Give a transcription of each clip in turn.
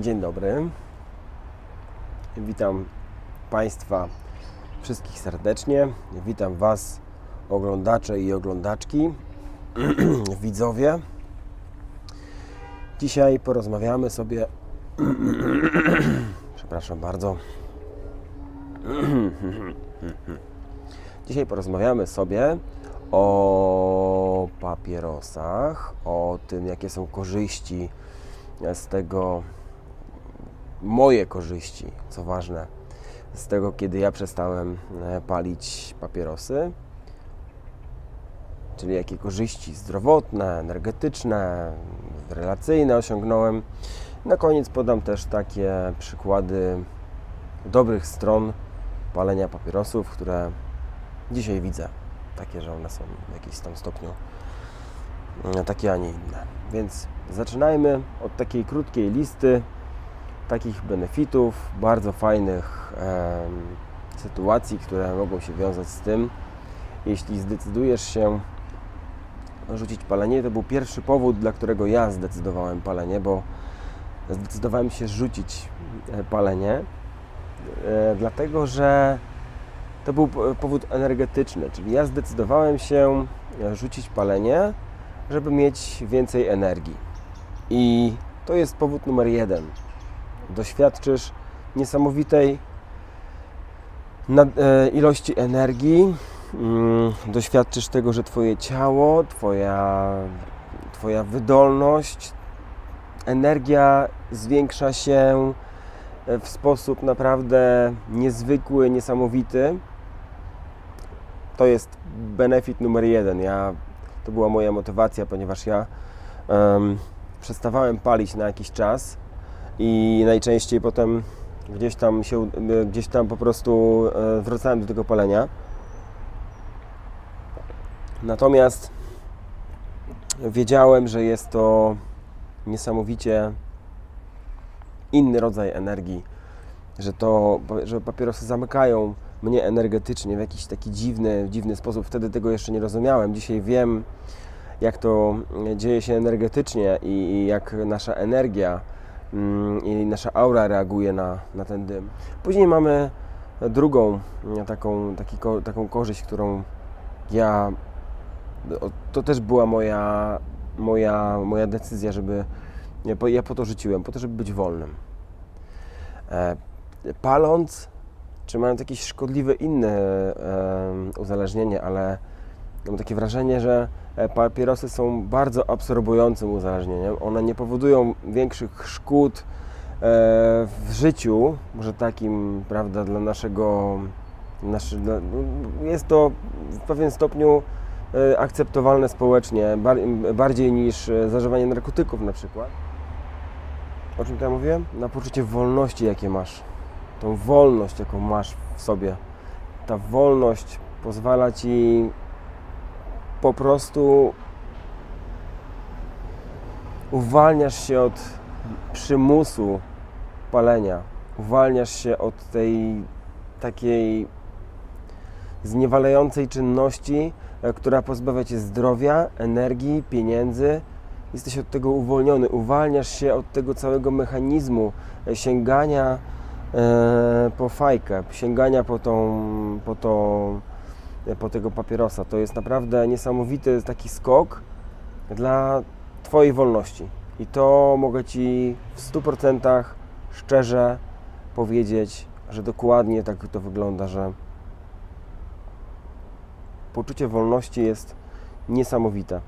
Dzień dobry. Witam Państwa wszystkich serdecznie. Witam Was, oglądacze i oglądaczki, widzowie. Dzisiaj porozmawiamy sobie. Przepraszam bardzo. Dzisiaj porozmawiamy sobie o papierosach, o tym, jakie są korzyści z tego, moje korzyści, co ważne, z tego, kiedy ja przestałem e, palić papierosy, czyli jakie korzyści zdrowotne, energetyczne, relacyjne osiągnąłem. Na koniec podam też takie przykłady dobrych stron palenia papierosów, które dzisiaj widzę. Takie, że one są w jakimś tam stopniu e, takie, a nie inne. Więc zaczynajmy od takiej krótkiej listy takich benefitów, bardzo fajnych em, sytuacji, które mogą się wiązać z tym. Jeśli zdecydujesz się rzucić palenie, to był pierwszy powód, dla którego ja zdecydowałem palenie, bo zdecydowałem się rzucić e, palenie, e, dlatego że to był po- powód energetyczny, czyli ja zdecydowałem się e, rzucić palenie, żeby mieć więcej energii. I to jest powód numer jeden. Doświadczysz niesamowitej e, ilości energii, mm, doświadczysz tego, że Twoje ciało, Twoja, twoja wydolność, energia zwiększa się e, w sposób naprawdę niezwykły, niesamowity. To jest benefit numer jeden. Ja, to była moja motywacja, ponieważ ja em, przestawałem palić na jakiś czas i najczęściej potem gdzieś tam się, e, gdzieś tam po prostu e, wracałem do tego palenia. Natomiast wiedziałem, że jest to niesamowicie inny rodzaj energii, że to, że papierosy zamykają mnie energetycznie w jakiś taki dziwny, dziwny sposób. Wtedy tego jeszcze nie rozumiałem. Dzisiaj wiem, jak to dzieje się energetycznie i, i jak nasza energia i nasza aura reaguje na, na ten dym. Później mamy drugą mm, taką, taki, taką korzyść, którą ja. To też była moja, moja, moja decyzja, żeby. Ja po, ja po to rzuciłem, po to, żeby być wolnym. E, paląc, czy mając jakieś szkodliwe inne e, uzależnienie, ale mam takie wrażenie, że e, papierosy są bardzo absorbującym uzależnieniem. One nie powodują większych szkód e, w życiu, może takim, prawda, dla naszego. Naszy, no, jest to w pewien stopniu e, akceptowalne społecznie, bar, bardziej niż zażywanie narkotyków na przykład. O czym to ja mówiłem? Na poczucie wolności, jakie masz. Tą wolność, jaką masz w sobie. Ta wolność pozwala ci po prostu uwalniasz się od przymusu palenia. Uwalniasz się od tej takiej zniewalającej czynności, e, która pozbawia cię zdrowia, energii, pieniędzy. Jesteś od tego uwolniony. Uwalniasz się od tego całego mechanizmu e, sięgania e, po fajkę, sięgania po, tą, po, e, po tego papierosa. To jest naprawdę niesamowity taki skok dla Twojej wolności. I to mogę Ci w 100% szczerze powiedzieć, że dokładnie tak to wygląda, że poczucie wolności jest niesamowite.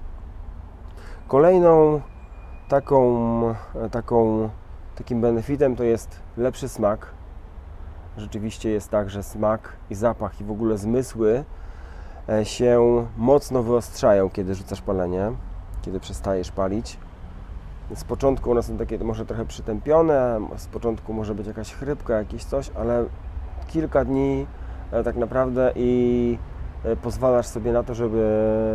Kolejną taką, taką, takim benefitem to jest lepszy smak. Rzeczywiście jest tak, że smak i zapach i w ogóle zmysły e, się mocno wyostrzają, kiedy rzucasz palenie, kiedy przestajesz palić. Z początku one są takie może trochę przytępione, z początku może być jakaś chrypka, jakieś coś, ale kilka dni e, tak naprawdę i e, pozwalasz sobie na to, żeby,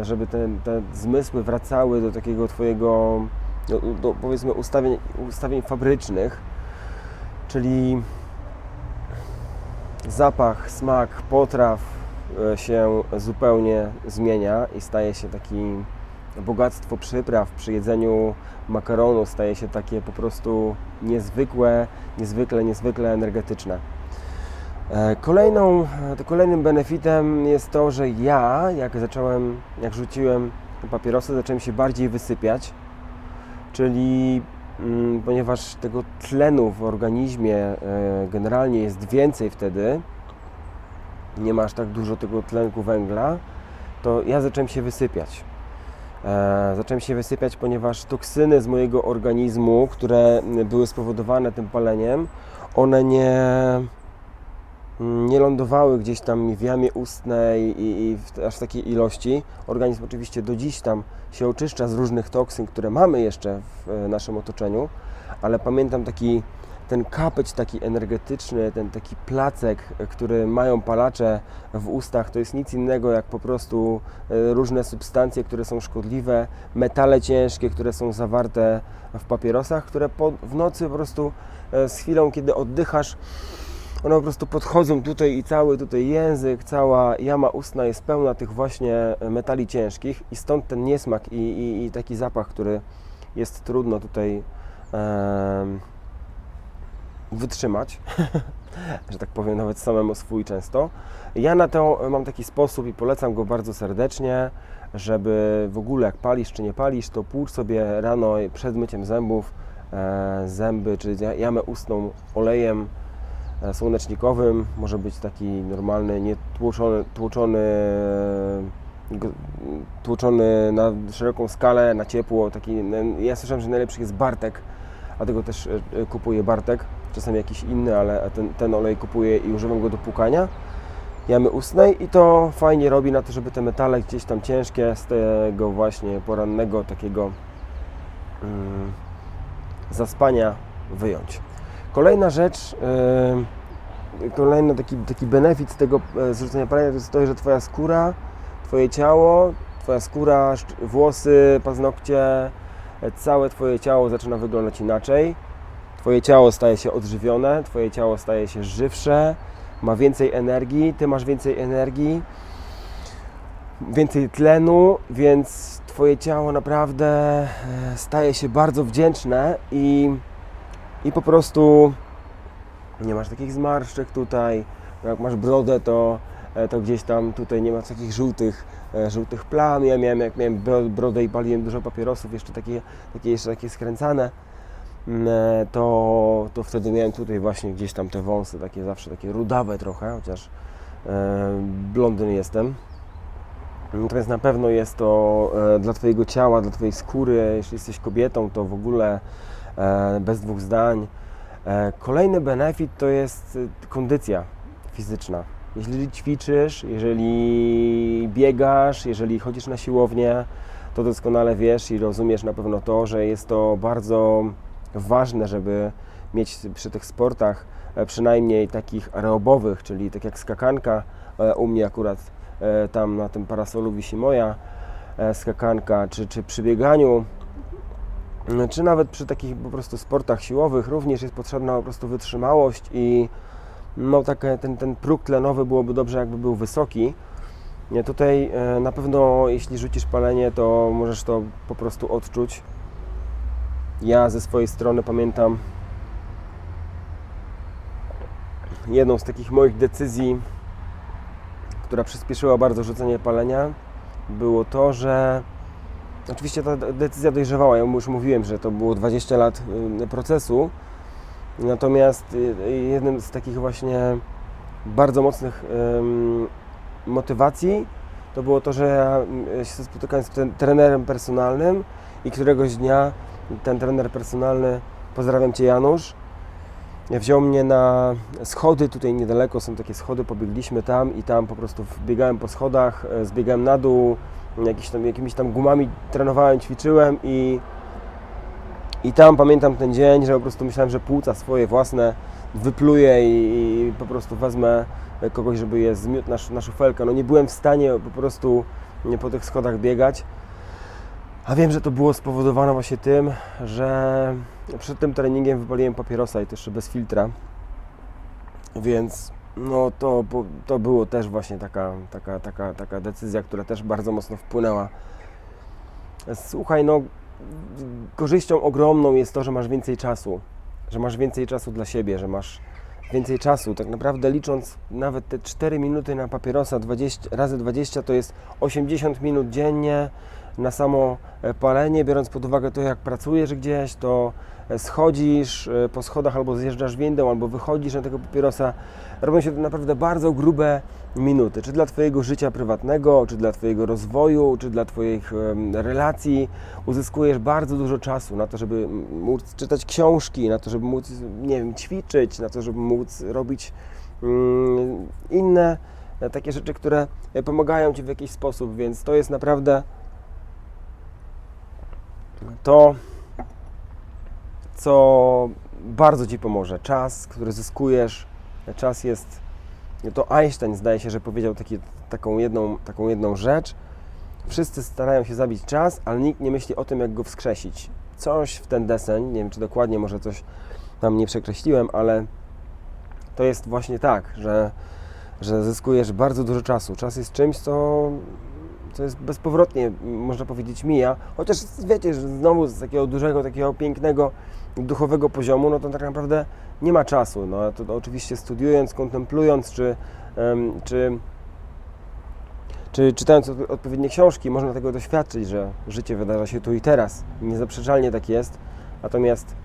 żeby te, te zmysły wracały do takiego Twojego, do, do powiedzmy ustawień, ustawień fabrycznych, czyli zapach, smak potraw e, się zupełnie zmienia i staje się taki bogactwo przypraw przy jedzeniu makaronu staje się takie po prostu niezwykłe, niezwykle, niezwykle energetyczne. E, Kolejną, e, kolejnym benefitem jest to, że ja, jak zacząłem, jak rzuciłem papierosy, zacząłem się bardziej wysypiać, czyli ponieważ tego tlenu w organizmie e, generalnie jest więcej wtedy, nie masz tak dużo tego tlenku węgla, to ja zacząłem się wysypiać. E, zacząłem się wysypiać, ponieważ toksyny z mojego organizmu, które były spowodowane tym paleniem, one nie, nie lądowały gdzieś tam w jamie ustnej i, i w aż takiej ilości. Organizm oczywiście do dziś tam się oczyszcza z różnych toksyn, które mamy jeszcze w e, naszym otoczeniu, ale pamiętam taki ten kapeć taki energetyczny, ten taki placek, który mają palacze w ustach, to jest nic innego jak po prostu e, różne substancje, które są szkodliwe, metale ciężkie, które są zawarte w papierosach, które po, w nocy po prostu e, z chwilą, kiedy oddychasz, one po prostu podchodzą tutaj i cały tutaj język, cała jama ustna jest pełna tych właśnie metali ciężkich i stąd ten niesmak i, i, i taki zapach, który jest trudno tutaj em, wytrzymać, że tak powiem, nawet samemu swój często. Ja na to mam taki sposób i polecam go bardzo serdecznie, żeby w ogóle jak palisz czy nie palisz, to płucz sobie rano przed myciem zębów e, zęby czy jamę ustną olejem e, słonecznikowym, może być taki normalny, nie tłuczony, tłuczony, go- tłuczony na szeroką skalę, na ciepło. Taki, ja słyszałem, że najlepszy jest Bartek, dlatego też e, e, kupuję Bartek, czasami jakiś inny, ale ten, ten olej kupuję i używam go do płukania jamy ustnej i to fajnie robi na to, żeby te metale gdzieś tam ciężkie z tego właśnie porannego takiego mm, zaspania wyjąć. Kolejna rzecz, kolejny taki, taki benefit tego e, zrzucenia palenia to jest to, że Twoja skóra, Twoje ciało, Twoja skóra, włosy, paznokcie, całe Twoje ciało zaczyna wyglądać inaczej. Twoje ciało staje się odżywione, Twoje ciało staje się żywsze, ma więcej energii, Ty masz więcej energii, więcej tlenu, więc Twoje ciało naprawdę e, staje się bardzo wdzięczne i, i po prostu nie masz takich zmarszczek tutaj. Jak masz brodę, to, e, to gdzieś tam tutaj nie ma takich żółtych, e, żółtych plam. Ja miałem, jak miałem bro- brodę i paliłem dużo papierosów, jeszcze takie, takie, jeszcze takie skręcane, mm, e, to, to wtedy miałem tutaj właśnie gdzieś tam te wąsy, takie zawsze takie rudawe trochę, chociaż blondyn jestem. Natomiast na pewno jest to dla Twojego ciała, dla Twojej skóry, jeśli jesteś kobietą, to w ogóle bez dwóch zdań. E, Kolejny benefit to jest e, kondycja fizyczna. Jeżeli ćwiczysz, jeżeli biegasz, jeżeli chodzisz na siłownię, to doskonale wiesz i rozumiesz na pewno to, że jest to bardzo ważne, żeby mieć przy tych sportach e, przynajmniej takich aerobowych, czyli tak jak skakanka, e, u mnie akurat e, tam na tym parasolu wisi moja e, skakanka, czy, czy przy bieganiu, czy nawet przy takich po prostu sportach siłowych również jest potrzebna po prostu wytrzymałość i no takie, ten, ten próg tlenowy byłoby dobrze jakby był wysoki. Nie, tutaj e, na pewno jeśli rzucisz palenie, to możesz to po prostu odczuć. Ja ze swojej strony pamiętam jedną z takich moich decyzji, która przyspieszyła bardzo rzucenie palenia, było to, że Oczywiście ta de- decyzja dojrzewała. Ja już mówiłem, że to było 20 lat procesu. Natomiast y, y, jednym z takich właśnie bardzo mocnych motywacji to było to, że ja y, się spotykałem z trenerem personalnym i któregoś dnia ten trener personalny, pozdrawiam Cię Janusz, wziął mnie na schody, tutaj niedaleko są takie schody, pobiegliśmy tam i tam po prostu biegałem po schodach, e, zbiegałem na dół, tam, jakimiś tam gumami trenowałem, ćwiczyłem i, i tam pamiętam ten dzień, że po prostu myślałem, że płuca swoje własne wypluję i, i po prostu wezmę kogoś, żeby je zmiótł na, na szufelkę. No nie byłem w stanie po prostu po tych schodach biegać. A wiem, że to było spowodowane właśnie tym, że przed tym treningiem wypaliłem papierosa i jeszcze bez filtra. Więc no to, to było też właśnie taka, taka, taka, taka decyzja, która też bardzo mocno wpłynęła Słuchaj, no korzyścią ogromną jest to, że masz więcej czasu, że masz więcej czasu dla siebie, że masz więcej czasu. Tak naprawdę licząc nawet te 4 minuty na papierosa 20, razy 20 to jest 80 minut dziennie na samo e, palenie, biorąc pod uwagę to, jak pracujesz gdzieś, to e, schodzisz e, po schodach albo zjeżdżasz windą, albo wychodzisz na tego papierosa. Robią się to naprawdę bardzo grube minuty, czy dla Twojego życia prywatnego, czy dla Twojego rozwoju, czy dla Twoich relacji. Uzyskujesz bardzo dużo czasu na to, żeby móc czytać książki, na to, żeby móc, nie wiem, ćwiczyć, na to, żeby móc robić mm, inne takie rzeczy, które pomagają Ci w jakiś sposób, więc to jest naprawdę to, co bardzo Ci pomoże. Czas, który zyskujesz, czas jest, to Einstein zdaje się, że powiedział taki, taką, jedną, taką jedną rzecz. Wszyscy starają się zabić czas, ale nikt nie myśli o tym, jak go wskrzesić. Coś w ten deseń, nie wiem czy dokładnie, może coś tam nie przekreśliłem, ale to jest właśnie tak, że, że zyskujesz bardzo dużo czasu. Czas jest czymś, co, co jest bezpowrotnie, można powiedzieć, mija. Chociaż wiecie, że znowu z takiego dużego, takiego pięknego, duchowego poziomu, no to tak naprawdę nie ma czasu. No, to, oczywiście studiując, kontemplując, czy, em, czy, czy czytając od- odpowiednie książki, można tego doświadczyć, że życie wydarza się tu i teraz. Niezaprzeczalnie tak jest. Natomiast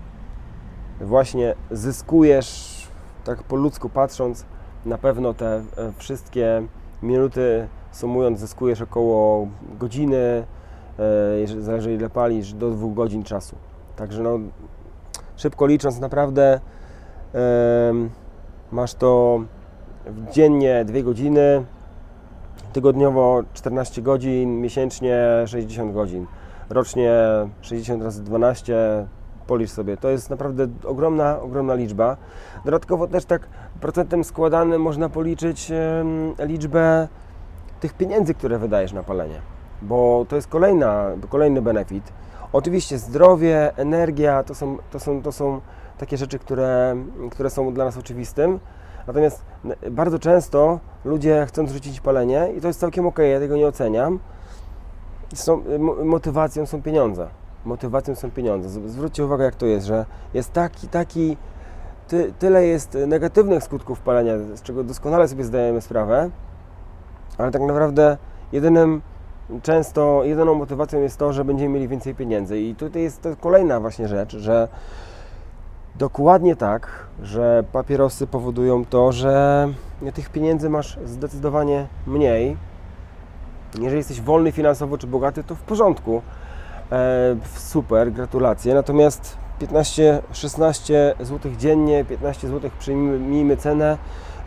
właśnie zyskujesz, tak po ludzku patrząc, na pewno te e, wszystkie minuty sumując, zyskujesz około godziny, e, zależy ile palisz, do dwóch godzin czasu. Także no, szybko licząc, naprawdę masz to dziennie 2 godziny, tygodniowo 14 godzin, miesięcznie 60 godzin, rocznie 60 razy 12, policz sobie. To jest naprawdę ogromna, ogromna liczba. Dodatkowo też tak procentem składanym można policzyć liczbę tych pieniędzy, które wydajesz na palenie, bo to jest kolejna, kolejny benefit. Oczywiście zdrowie, energia to są, to są, to są takie rzeczy, które, które są dla nas oczywistym. Natomiast bardzo często ludzie chcą rzucić palenie i to jest całkiem ok, ja tego nie oceniam. Są, mo- motywacją są pieniądze. Motywacją są pieniądze. Zwróćcie uwagę, jak to jest, że jest taki, taki, ty, tyle jest negatywnych skutków palenia, z czego doskonale sobie zdajemy sprawę, ale tak naprawdę jedynym często, jedyną motywacją jest to, że będziemy mieli więcej pieniędzy. I tutaj jest kolejna właśnie rzecz, że dokładnie tak, że papierosy powodują to, że tych pieniędzy masz zdecydowanie mniej. Jeżeli jesteś wolny finansowo czy bogaty, to w porządku. E, super, gratulacje. Natomiast 15-16 zł dziennie, 15 zł przyjmijmy cenę,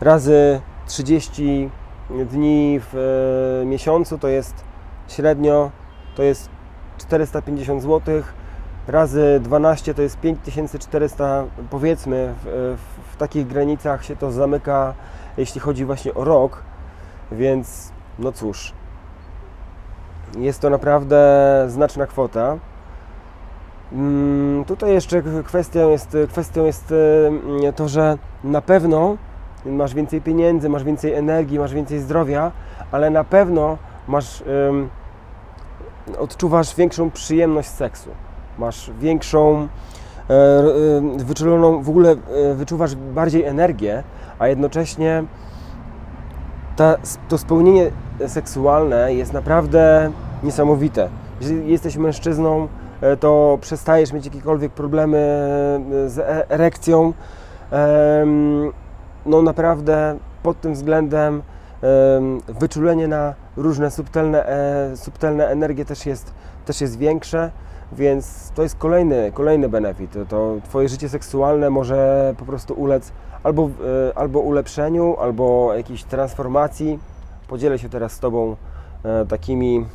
razy 30 dni w e, miesiącu to jest średnio to jest 450 zł, razy 12 to jest 5400, powiedzmy, w, w, w takich granicach się to zamyka, jeśli chodzi właśnie o rok, więc no cóż, jest to naprawdę znaczna kwota. Mm, Tutaj jeszcze kwestią jest, kwestią jest e, to, że na pewno masz więcej pieniędzy, masz więcej energii, masz więcej zdrowia, ale na pewno masz, em, odczuwasz większą przyjemność seksu. Masz większą, e, e, wyczuloną, w ogóle e, wyczuwasz bardziej energię, a jednocześnie ta, to spełnienie seksualne jest naprawdę niesamowite. Jeżeli jesteś mężczyzną, e, to przestajesz mieć jakiekolwiek problemy e, z e- erekcją. No naprawdę pod tym względem em, wyczulenie na różne subtelne, e, subtelne energie też jest, też jest większe, więc to jest kolejny, kolejny benefit. To- To Twoje życie seksualne może po prostu ulec albo, e, albo ulepszeniu, albo jakiejś transformacji. Podzielę się teraz z Tobą e, takimi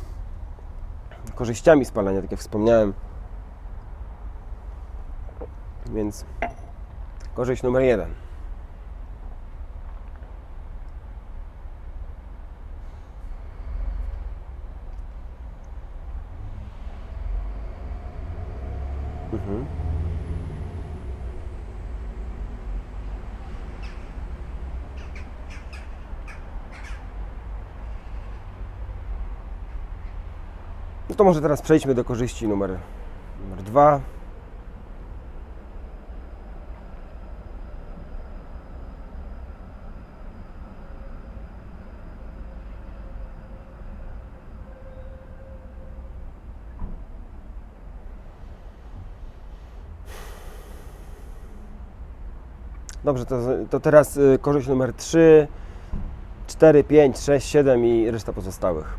korzyściami spalania, tak jak wspomniałem. Więc korzyść numer jeden. Mhm. No to może teraz przejdźmy do korzyści numer, numer dwa. Dobrze, to, to teraz y, korzyść numer 3, 4, 5, 6, 7 i reszta pozostałych.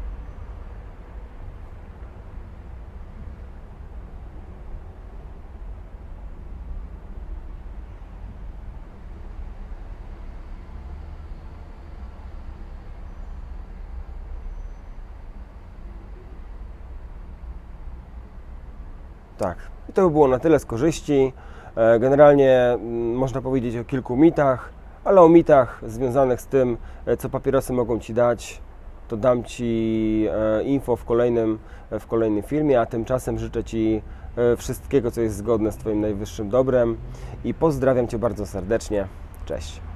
Tak, i to by było na tyle z korzyści. E, Generalnie mm, można powiedzieć o kilku mitach, ale o mitach związanych z tym, e, co papierosy mogą Ci dać, to dam Ci e, info w kolejnym, w kolejnym filmie, a tymczasem życzę Ci wszystkiego, co jest zgodne z Twoim najwyższym dobrem i pozdrawiam Cię bardzo serdecznie. Cześć.